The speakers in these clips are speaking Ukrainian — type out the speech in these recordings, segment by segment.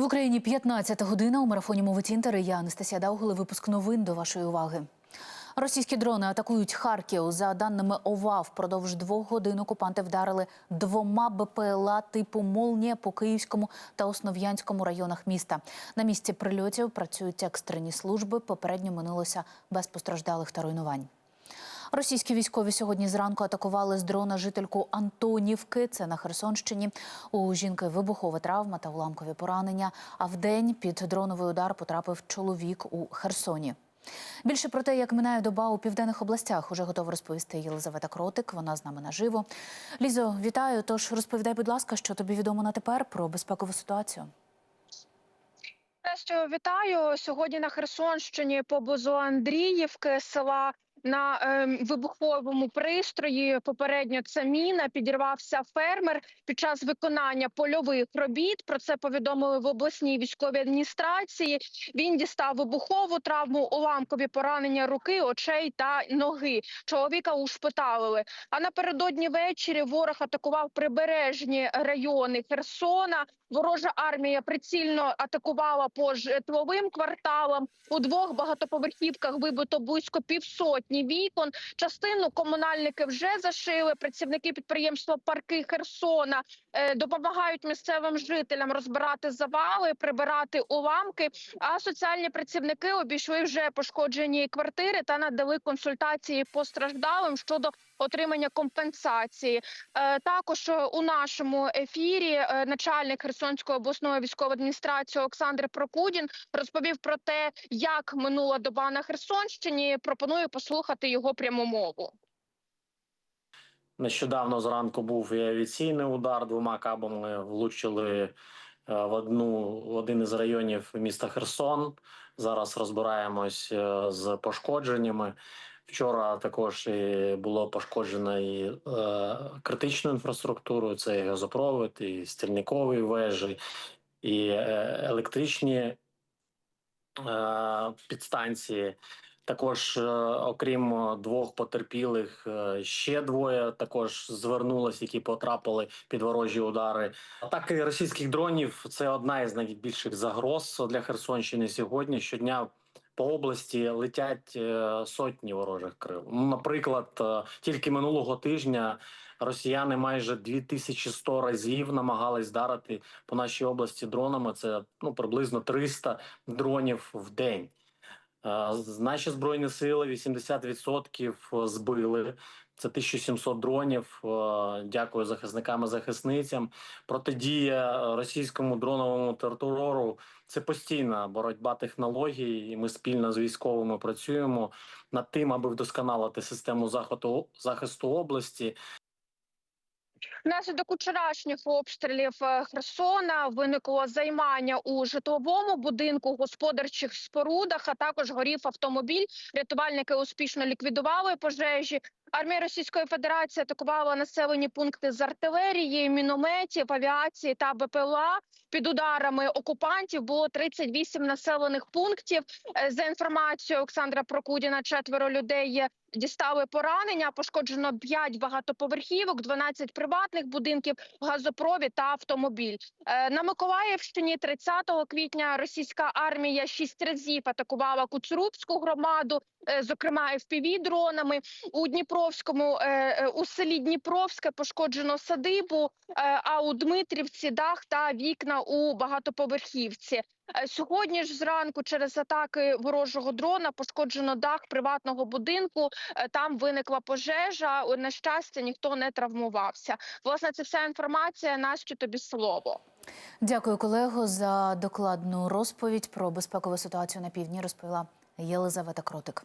В Україні 15 година у марафоні мови Тінтери. Я Анастасія Даугли. Випуск новин до вашої уваги. Російські дрони атакують Харків. За даними ОВА, впродовж двох годин окупанти вдарили двома БПЛА типу «Молнія» по Київському та Основ'янському районах міста. На місці прильотів працюють екстрені служби. Попередньо минулося без постраждалих та руйнувань. Російські військові сьогодні зранку атакували з дрона жительку Антонівки. Це на Херсонщині. У жінки вибухова травма та уламкові поранення. А вдень під дроновий удар потрапив чоловік у Херсоні. Більше про те, як минає доба у південних областях, уже готова розповісти Єлизавета Кротик. Вона з нами наживо. Лізо, вітаю. Тож розповідай, будь ласка, що тобі відомо на тепер про безпекову ситуацію. Настю, вітаю сьогодні на Херсонщині поблизу Андріївки села. На е, вибуховому пристрої попередньо це міна підірвався фермер під час виконання польових робіт. Про це повідомили в обласній військовій адміністрації. Він дістав вибухову травму, уламкові поранення руки, очей та ноги. Чоловіка ушпиталили. А напередодні ввечері ворог атакував прибережні райони Херсона. Ворожа армія прицільно атакувала по житловим кварталам. У двох багатоповерхівках вибито близько півсотні вікон. Частину комунальники вже зашили. Працівники підприємства Парки Херсона е, допомагають місцевим жителям розбирати завали, прибирати уламки. А соціальні працівники обійшли вже пошкоджені квартири та надали консультації постраждалим щодо отримання компенсації. Е, Також е, у нашому ефірі е, начальник Херсонської обласної військової адміністрації Олександр Прокудін розповів про те, як минула доба на Херсонщині. Пропоную послухати його пряму мову. Нещодавно зранку був і авіаційний удар. Двома кабами влучили в одну в один із районів міста Херсон. Зараз розбираємось з пошкодженнями. Вчора також і було пошкоджено і е, критичну інфраструктуру. Це і газопровід, і стільникові вежі, і е, електричні е, підстанції. Також, е, окрім двох потерпілих, е, ще двоє також звернулись, які потрапили під ворожі удари. Атаки російських дронів це одна із найбільших загроз для Херсонщини сьогодні. Щодня по області летять е, сотні ворожих крил. Ну, Наприклад, е, тільки минулого тижня росіяни майже 2100 разів намагались вдарити по нашій області дронами. Це ну приблизно 300 дронів в день. Е, Наші збройні сили 80% збили. Це 1700 дронів. Е, Дякую захисникам і захисницям. Протидія російському дроновому терору – це постійна боротьба технологій. І ми спільно з військовими працюємо над тим, аби вдосконалити систему захисту області. Внаслідок вчорашніх обстрілів е, Херсона виникло займання у житловому будинку, господарчих спорудах, а також горів автомобіль. Рятувальники успішно ліквідували пожежі. Армія Російської Федерації атакувала населені пункти з артилерії, мінометів, авіації та БПЛА. Під ударами окупантів було 38 населених пунктів. Е, За інформацією Олександра Прокудіна, четверо людей є дістали поранення. Пошкоджено 5 багатоповерхівок, 12 приватних будинків, газопровід та автомобіль. Е, На Миколаївщині 30 квітня російська армія шість разів атакувала Куцурубську громаду, зокрема fpv дронами. У Дніпровському е, е, у селі Дніпровське пошкоджено садибу, е, а у Дмитрівці дах та вікна у багатоповерхівці. Е, Сьогодні ж зранку через атаки ворожого дрона пошкоджено дах приватного будинку. Е, Там виникла пожежа. На щастя, ніхто не травмувався. Власне, це вся інформація. Настю тобі слово. Дякую, колего, за докладну розповідь про безпекову ситуацію на півдні. Розповіла Єлизавета Кротик.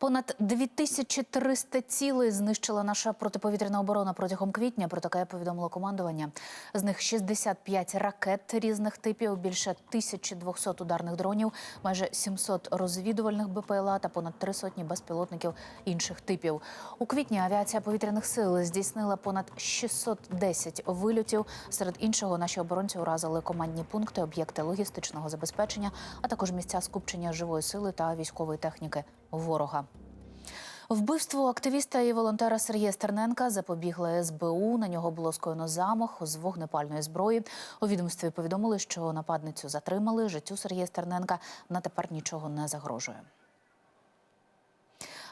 Понад 2300 цілей знищила наша протиповітряна оборона протягом квітня. Про таке повідомило командування. З них 65 ракет різних типів, більше 1200 ударних дронів, майже 700 розвідувальних БПЛА та понад три сотні безпілотників інших типів. У квітні авіація повітряних сил здійснила понад 610 вильотів. Серед іншого, наші оборонці уразили командні пункти, об'єкти логістичного забезпечення, а також місця скупчення живої сили та військової техніки ворога. Вбивству активіста і волонтера Сергія Стерненка запобігла СБУ. На нього було скоєно замах з вогнепальної зброї. У відомстві повідомили, що нападницю затримали. Життю Сергія Стерненка на тепер нічого не загрожує.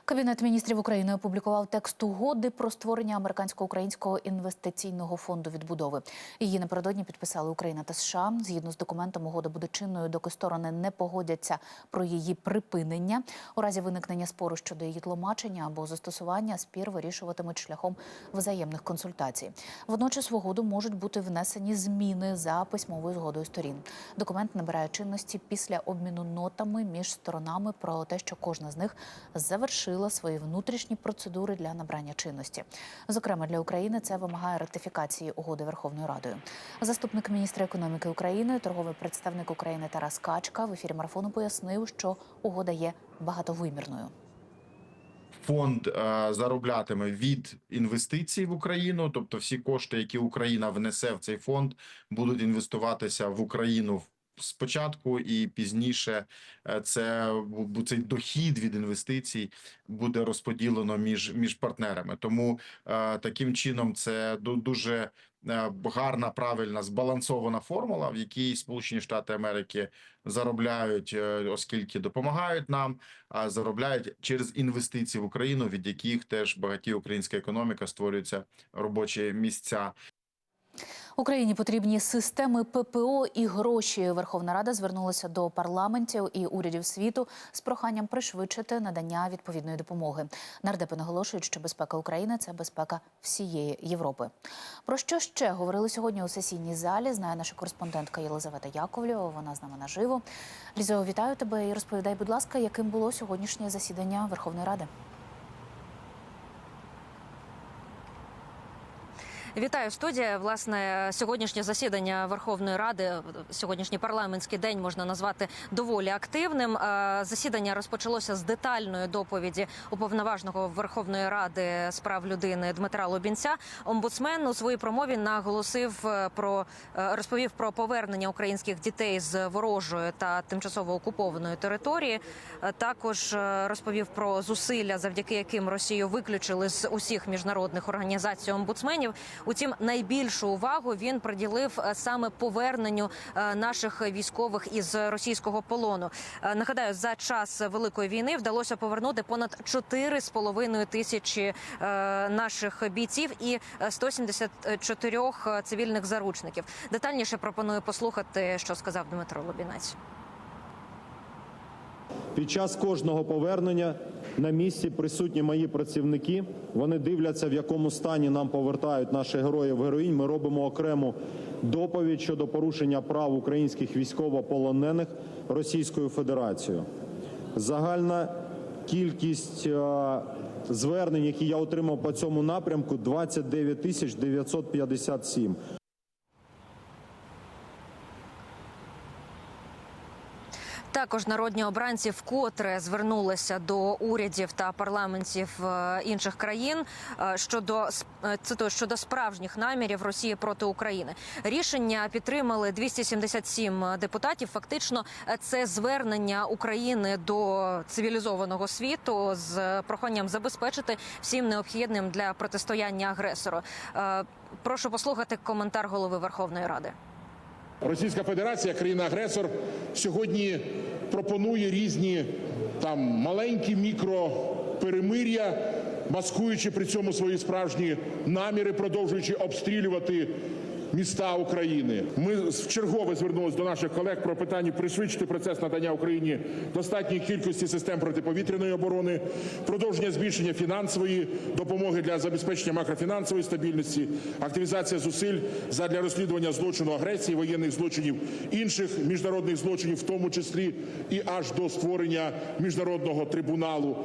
Кабінет міністрів України опублікував текст угоди про створення американсько-українського інвестиційного фонду відбудови. Її напередодні підписали Україна та США. Згідно з документом, угода буде чинною, доки сторони не погодяться про її припинення. У разі виникнення спору щодо її тлумачення або застосування спір вирішуватимуть шляхом взаємних консультацій. Водночас в угоду можуть бути внесені зміни за письмовою згодою сторін. Документ набирає чинності після обміну нотами між сторонами про те, що кожна з них завершила свої внутрішні процедури для набрання чинності. Зокрема, для України це вимагає ратифікації угоди Верховною Радою. Заступник міністра економіки України, торговий представник України Тарас Качка в ефірі марафону пояснив, що угода є багатовимірною. Фонд е, зароблятиме від інвестицій в Україну, тобто всі кошти, які Україна внесе в цей фонд, будуть інвестуватися в Україну спочатку, і пізніше е, це цей дохід від інвестицій буде розподілено між між партнерами. Тому е, таким чином це ду- дуже е, гарна, правильна збалансована формула, в якій Сполучені Штати Америки заробляють, оскільки допомагають нам а заробляють через інвестиції в Україну, від яких теж багатіє українська економіка, створюються робочі місця. Україні потрібні системи ППО і гроші. Верховна Рада звернулася до парламентів і урядів світу з проханням пришвидшити надання відповідної допомоги. Нардепи наголошують, що безпека України це безпека всієї Європи. Про що ще говорили сьогодні у сесійній залі? Знає наша кореспондентка Єлизавета Яковлєва. Вона з нами наживо. Лізо, вітаю тебе і розповідай, будь ласка, яким було сьогоднішнє засідання Верховної Ради. Вітаю студія. Власне, сьогоднішнє засідання Верховної Ради, сьогоднішній парламентський день можна назвати доволі активним. Е, Засідання розпочалося з детальної доповіді уповноваженого Верховної Ради з прав людини Дмитра Лобінця. Омбудсмен у своїй промові наголосив е, про е, розповів про повернення українських дітей з ворожої та тимчасово окупованої території. Також розповів про зусилля, завдяки яким Росію виключили з усіх міжнародних організацій омбудсменів. Утім, найбільшу увагу він приділив е, саме поверненню е, наших військових із російського полону. Е, Нагадаю, за час великої війни вдалося повернути понад 4,5 тисячі наших бійців і е, 174 цивільних заручників. Детальніше пропоную послухати, що сказав Дмитро Лобінець. Під час кожного повернення на місці присутні мої працівники. Вони дивляться, в якому стані нам повертають наших героїв героїнь. Ми робимо окрему доповідь щодо порушення прав українських військовополонених Російською Федерацією. Загальна кількість е, звернень, які я отримав по цьому напрямку, 29 тисяч 957. Також народні обранці вкотре звернулися до урядів та парламентів е, інших країн е, щодо е, цитую, щодо справжніх намірів Росії проти України. Рішення підтримали 277 депутатів. Фактично, це звернення України до цивілізованого світу з проханням забезпечити всім необхідним для протистояння агресору. Прошу послухати коментар голови Верховної Ради. Російська Федерація, країна-агресор, сьогодні пропонує різні там маленькі мікроперемир'я, маскуючи при цьому свої справжні наміри, продовжуючи обстрілювати міста України. Ми вчергове звернулися до наших колег про питання пришвидшити процес надання Україні достатньої кількості систем протиповітряної оборони, продовження збільшення фінансової допомоги для забезпечення макрофінансової стабільності, активізація зусиль задля розслідування злочину агресії, воєнних злочинів, інших міжнародних злочинів, в тому числі і аж до створення міжнародного трибуналу.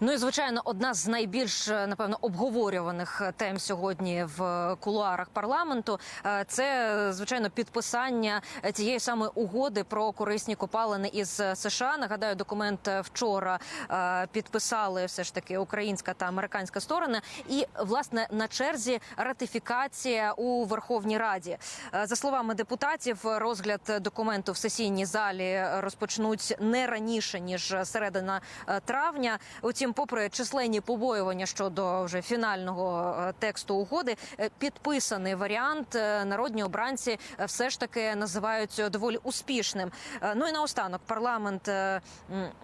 Ну і звичайно, одна з найбільш е, напевно обговорюваних е, тем сьогодні в е, кулуарах парламенту це звичайно підписання е, тієї самої угоди про корисні копалини із США. Нагадаю, документ вчора підписали все ж таки українська та американська сторони. І власне на черзі ратифікація у Верховній Раді. За словами депутатів, розгляд документу в сесійній залі розпочнуть не раніше ніж середина травня. Утім, попри численні побоювання щодо вже фінального е, тексту угоди, е, підписаний варіант е, народні обранці все ж таки називають доволі успішним. Ну і наостанок парламент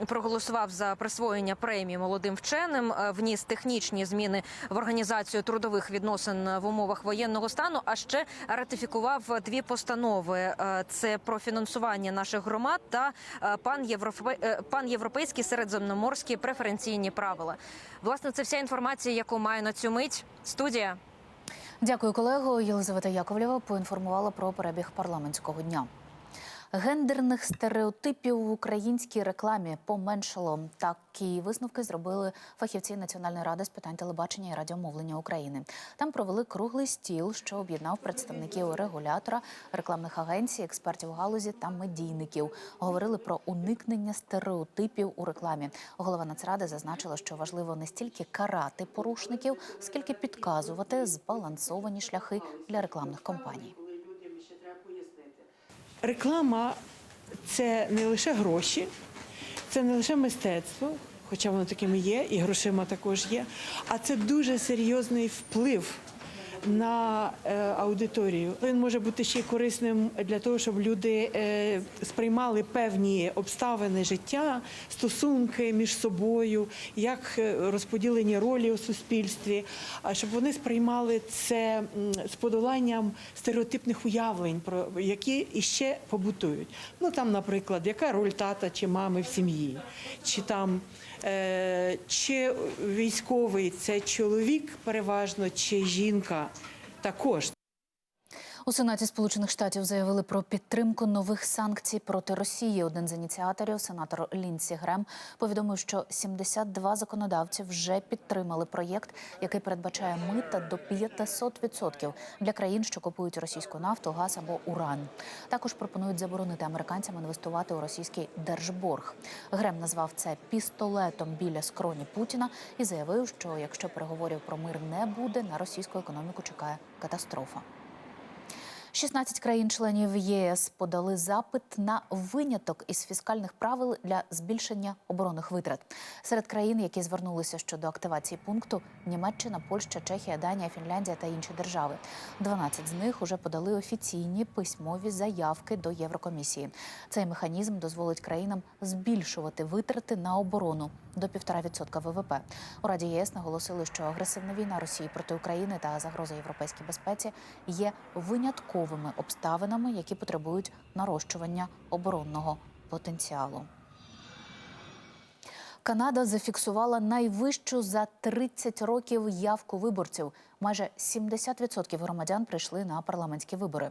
проголосував за присвоєння премії молодим вченим, вніс технічні зміни в організацію трудових відносин в умовах воєнного стану. А ще ратифікував дві постанови: це про фінансування наших громад та е, пан-європейські середземноморські преференційні правила. Власне, це вся інформація, яку маю на цю мить. Студія. Дякую, колего. Єлизавета Яковлєва поінформувала про перебіг парламентського дня. Гендерних стереотипів в українській рекламі поменшало. Такі висновки зробили фахівці Національної ради з питань телебачення і радіомовлення України. Там провели круглий стіл, що об'єднав представників регулятора, рекламних агенцій, експертів галузі та медійників. Говорили про уникнення стереотипів у рекламі. Голова Нацради зазначила, що важливо не стільки карати порушників, скільки підказувати збалансовані шляхи для рекламних кампаній. Реклама це не лише гроші, це не лише мистецтво, хоча воно таким і є, і грошима також є, а це дуже серйозний вплив на е, аудиторію. Він може бути ще корисним для того, щоб люди е, сприймали певні обставини життя, стосунки між собою, як е, розподілені ролі у суспільстві, а щоб вони сприймали це з подоланням стереотипних уявлень, про які іще побутують. Ну там, наприклад, яка роль тата чи мами в сім'ї, чи там чи військовий це чоловік переважно, чи жінка також. У Сенаті Сполучених Штатів заявили про підтримку нових санкцій проти Росії. Один з ініціаторів, сенатор Лінсі Грем, повідомив, що 72 законодавці вже підтримали проєкт, який передбачає мита до 500% для країн, що купують російську нафту, газ або уран. Також пропонують заборонити американцям інвестувати у російський держборг. Грем назвав це пістолетом біля скроні Путіна і заявив, що якщо переговорів про мир не буде, на російську економіку чекає катастрофа. 16 країн-членів ЄС подали запит на виняток із фіскальних правил для збільшення оборонних витрат. Серед країн, які звернулися щодо активації пункту, Німеччина, Польща, Чехія, Данія, Фінляндія та інші держави. 12 з них уже подали офіційні письмові заявки до Єврокомісії. Цей механізм дозволить країнам збільшувати витрати на оборону до 1,5% ВВП. У Раді ЄС наголосили, що агресивна війна Росії проти України та загроза європейській безпеці є винятковими обставинами, які потребують нарощування оборонного потенціалу. Канада зафіксувала найвищу за 30 років явку виборців. Майже 70% громадян прийшли на парламентські вибори.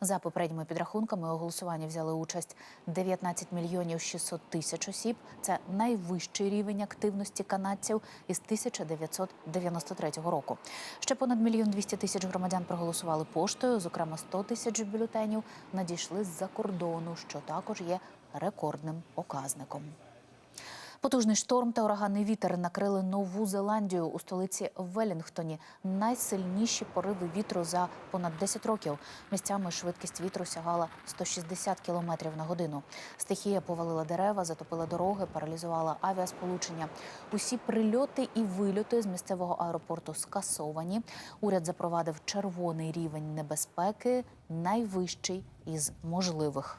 За попередніми підрахунками у голосуванні взяли участь 19 мільйонів 600 тисяч осіб. Це найвищий рівень активності канадців із 1993 року. Ще понад мільйон 200 тисяч громадян проголосували поштою. Зокрема, 100 тисяч бюлетенів надійшли з-за кордону, що також є рекордним показником. Потужний шторм та ураганний вітер накрили Нову Зеландію у столиці Велінгтоні. Найсильніші пориви вітру за понад 10 років. Місцями швидкість вітру сягала 160 кілометрів на годину. Стихія повалила дерева, затопила дороги, паралізувала авіасполучення. Усі прильоти і вильоти з місцевого аеропорту скасовані. Уряд запровадив червоний рівень небезпеки, найвищий із можливих.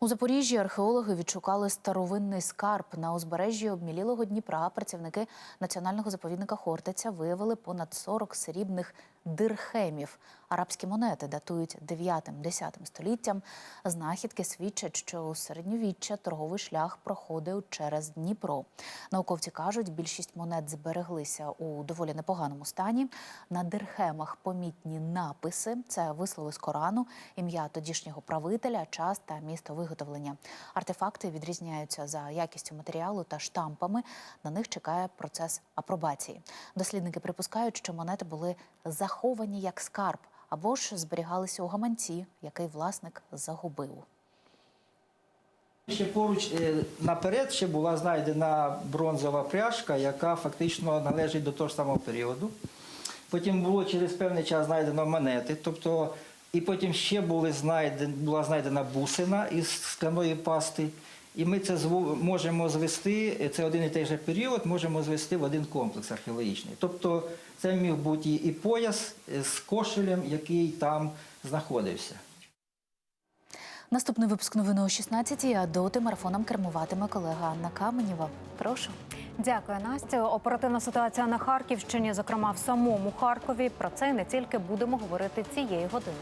У Запоріжжі археологи відшукали старовинний скарб на узбережжі обмілілого Дніпра. Працівники національного заповідника Хортиця виявили понад 40 срібних дирхемів. Арабські монети датують 9-10 століттям. Знахідки свідчать, що у середньовіччя торговий шлях проходив через Дніпро. Науковці кажуть, більшість монет збереглися у доволі непоганому стані. На дирхемах помітні написи це вислови з Корану, ім'я тодішнього правителя, час та місто виготовлення. Артефакти відрізняються за якістю матеріалу та штампами. На них чекає процес апробації. Дослідники припускають, що монети були заховані як скарб або ж зберігалися у гаманці, який власник загубив. Ще поруч е, наперед ще була знайдена бронзова пряжка, яка фактично належить до того ж самого періоду. Потім було через певний час знайдено монети, тобто, і потім ще були знайден, була знайдена бусина із скляної пасти. І ми це можемо звести, це один і той же період, можемо звести в один комплекс археологічний. Тобто це міг бути і пояс з кошелем, який там знаходився. Наступний випуск новини о 16 а доти марафоном кермуватиме колега Анна Каменєва. Прошу. Дякую, Настю. Оперативна ситуація на Харківщині, зокрема в самому Харкові. Про це і не тільки будемо говорити цієї години.